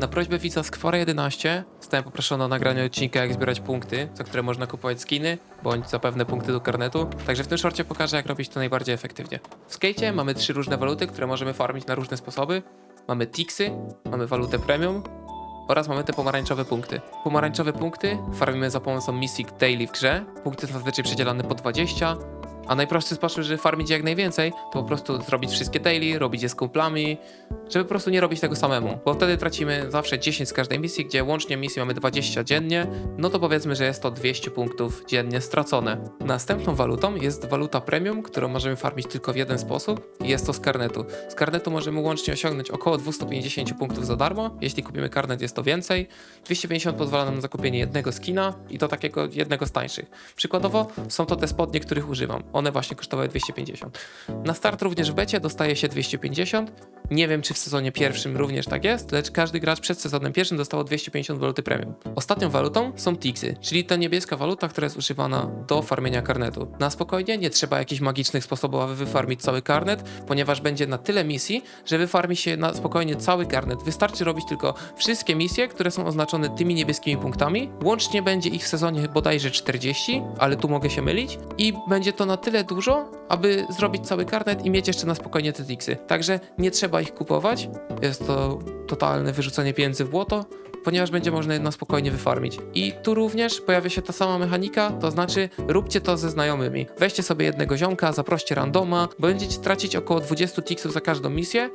Na prośbę widza Skwara 11 zostałem poproszony o nagranie odcinka jak zbierać punkty, za które można kupować skiny, bądź zapewne punkty do karnetu. Także w tym shorcie pokażę jak robić to najbardziej efektywnie. W skate mamy trzy różne waluty, które możemy farmić na różne sposoby. Mamy Tixy, mamy walutę premium oraz mamy te pomarańczowe punkty. Pomarańczowe punkty farmimy za pomocą misji daily w grze. Punkty są zazwyczaj przedzielane po 20, a najprostszy sposób, żeby farmić jak najwięcej, to po prostu zrobić wszystkie daily, robić je z kumplami, żeby po prostu nie robić tego samemu, bo wtedy tracimy zawsze 10 z każdej misji, gdzie łącznie misji mamy 20 dziennie, no to powiedzmy, że jest to 200 punktów dziennie stracone. Następną walutą jest waluta premium, którą możemy farmić tylko w jeden sposób i jest to z karnetu. Z karnetu możemy łącznie osiągnąć około 250 punktów za darmo, jeśli kupimy karnet jest to więcej. 250 pozwala nam na zakupienie jednego skina i to takiego jednego z tańszych. Przykładowo są to te spodnie, których używam. One właśnie kosztowały 250. Na start również w becie dostaje się 250. Nie wiem, czy w sezonie pierwszym również tak jest, lecz każdy gracz przed sezonem pierwszym dostało 250 waluty premium. Ostatnią walutą są Tixy, czyli ta niebieska waluta, która jest używana do farmienia karnetu. Na spokojnie nie trzeba jakichś magicznych sposobów, aby wyfarmić cały karnet, ponieważ będzie na tyle misji, że wyfarmi się na spokojnie cały karnet. Wystarczy robić tylko wszystkie misje, które są oznaczone tymi niebieskimi punktami. Łącznie będzie ich w sezonie bodajże 40, ale tu mogę się mylić. I będzie to na tyle dużo, aby zrobić cały karnet i mieć jeszcze na spokojnie te Tixy. Także nie trzeba ich kupować. Jest to totalne wyrzucenie pieniędzy w błoto, ponieważ będzie można je na spokojnie wyfarmić. I tu również pojawia się ta sama mechanika, to znaczy róbcie to ze znajomymi. Weźcie sobie jednego ziomka, zaproście randoma, będziecie tracić około 20 tiksów za każdą misję,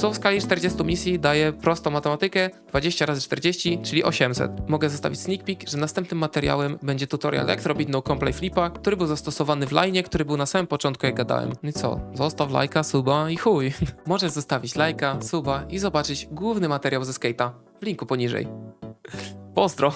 co w skali 40 misji daje prostą matematykę 20 razy 40, czyli 800. Mogę zostawić sneak peek, że następnym materiałem będzie tutorial jak zrobić no complay flipa, który był zastosowany w line, który był na samym początku jak gadałem. No i co? Zostaw lajka, suba i chuj. Możesz zostawić lajka, suba i zobaczyć główny materiał ze skate'a w linku poniżej. Pozdro!